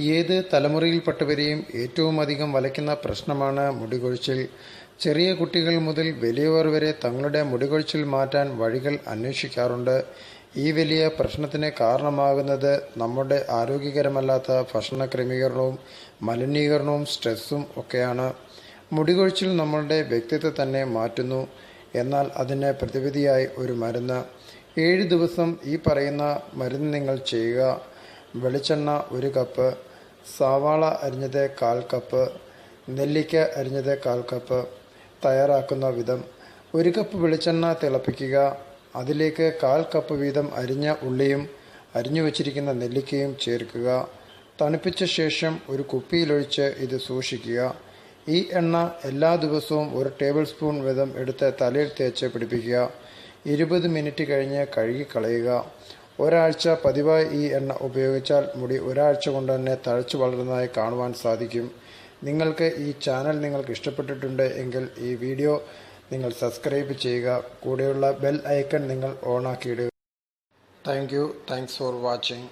ഏത് തലമുറയിൽപ്പെട്ടവരെയും ഏറ്റവും അധികം വലയ്ക്കുന്ന പ്രശ്നമാണ് മുടികൊഴിച്ചിൽ. ചെറിയ കുട്ടികൾ മുതൽ വലിയവർ വരെ തങ്ങളുടെ മുടികൊഴിച്ചിൽ മാറ്റാൻ വഴികൾ അന്വേഷിക്കാറുണ്ട്. ഈ വലിയ പ്രശ്നത്തിന് കാരണമാകുന്നത് നമ്മുടെ ആരോഗ്യകരമല്ലാത്ത ഭക്ഷണ ക്രമീകരണവും മലിനീകരണവും സ്ട്രെസ്സും ഒക്കെയാണ്. മുടികൊഴിച്ചിൽ നമ്മളുടെ വ്യക്തിത്വം തന്നെ മാറ്റുന്നു. എന്നാൽ അതിന് പ്രതിവിധിയായി ഒരു മരുന്ന്. ഏഴ് ദിവസം ഈ പറയുന്ന മരുന്ന് നിങ്ങൾ ചെയ്യുക. വെളിച്ചെണ്ണ ഒരു കപ്പ് സവാള അരിഞ്ഞത് കാൽ കപ്പ് നെല്ലിക്ക അരിഞ്ഞത് കാൽ കപ്പ് തയ്യാറാക്കുന്ന വിധം ഒരു കപ്പ് വെളിച്ചെണ്ണ തിളപ്പിക്കുക. അതിലേക്ക് കാൽ കപ്പ് വീതം അരിഞ്ഞ ഉള്ളിയും അരിഞ്ഞു വച്ചിരിക്കുന്ന നെല്ലിക്കയും ചേർക്കുക. തണുപ്പിച്ച ശേഷം ഒരു കുപ്പിയിലൊഴിച്ച് ഇത് സൂക്ഷിക്കുക. ഈ എണ്ണ എല്ലാ ദിവസവും ഒരു ടേബിൾ സ്പൂൺ വീതം എടുത്ത് തലയിൽ തേച്ച് പിടിപ്പിക്കുക. ഇരുപത് മിനിറ്റ് കഴിഞ്ഞ് കഴുകിക്കളയുക. ഒരാഴ്ച പതിവായി ഈ എണ്ണ ഉപയോഗിച്ചാൽ മുടി ഒരാഴ്ച കൊണ്ട് തന്നെ തഴച്ചു വളരുന്നതായി കാണുവാൻ സാധിക്കും. നിങ്ങൾക്ക് ഈ ചാനൽ നിങ്ങൾക്ക് ഇഷ്ടപ്പെട്ടിട്ടുണ്ട് എങ്കിൽ ഈ വീഡിയോ നിങ്ങൾ സബ്സ്ക്രൈബ് ചെയ്യുക. കൂടെയുള്ള ബെൽ ഐക്കൺ നിങ്ങൾ ഓണാക്കിയിടുക. Thank you. Thanks for watching.